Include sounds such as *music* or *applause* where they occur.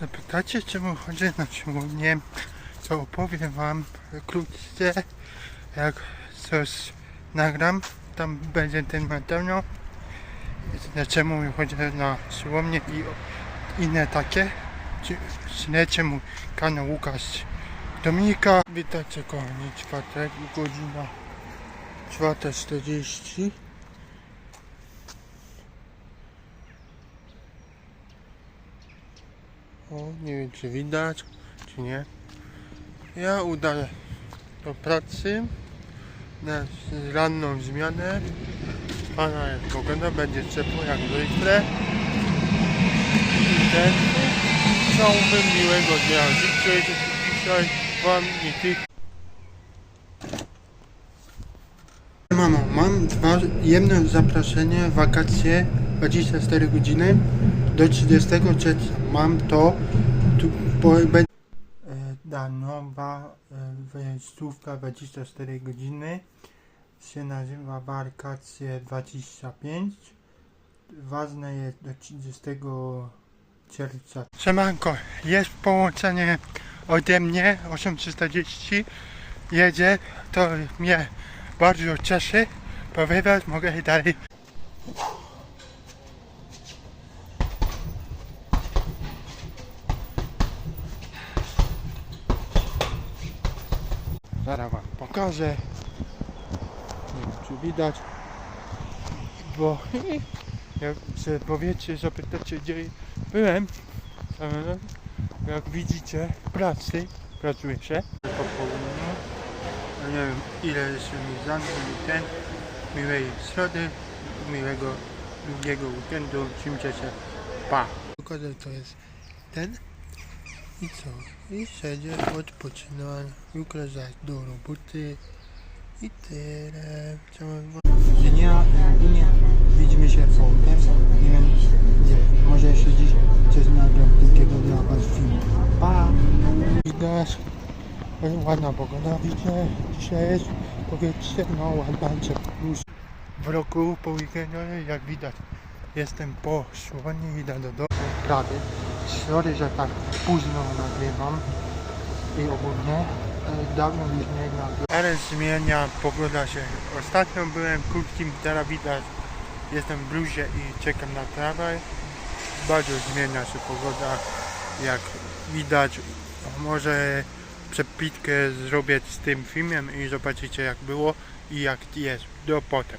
Zapytacie czemu chodzę na siłownię, to opowiem wam wkrótce, jak coś nagram, tam będzie ten materiał, czemu chodzę na siłownię i inne takie. Śledźcie mój kanał Łukasz Dominika. Witajcie kochani, czwartek, godzina 4.40. O, nie wiem czy widać, czy nie. Ja udaję do pracy na ranną zmianę. Pana jest pogoda, będzie ciepło jak zwykle. I ten chciałbym miłego dnia. Życzę dzisiaj Wam i tych. Mamo, mam dwa, jedno zaproszenie, wakacje 24 godziny do 30 czerwca. Mam to, tu, bo, be, e, danowa e, wyjściówka 24 godziny się nazywa wakacje 25. Ważne jest do 30 czerwca. Siemanko, jest połączenie ode mnie 840 jedzie, to mnie bardzo cieszy. Powiedzieć mogę dalej. Zaraz wam pokażę. Nie wiem czy widać. Bo *laughs* jak się powiecie, zapytacie gdzie byłem, jak widzicie pracy, pracuję się po południu. Ja nie wiem ile jeszcze mi zamknął ten. Miłej środy, miłego długiego weekendu. Trzymcie się. Pa! Pokażę to jest ten. I co? I siedzę, odpoczynam, jutro zaś do roboty i tyle. Chciałem. Dnia, ogólnie widzimy się potem, nie wiem gdzie, może jeszcze dziś coś nagram drugiego dla was film. Pa! Widać, ładna pogoda, widzę, dzisiaj jest powietrze, no ładnie plus w roku po weekendzie, jak widać, jestem po szłonie, idę do domu, prawie. Sorry, że tak późno nagrywam i ogólnie e, dawno już nie nagrywam. Ale zmienia pogoda się. Ostatnio byłem krótkim, teraz widać, jestem w bluzie i czekam na tramwaj. Bardzo zmienia się pogoda, jak widać. Może przepitkę zrobię z tym filmem i zobaczycie jak było i jak jest do potem.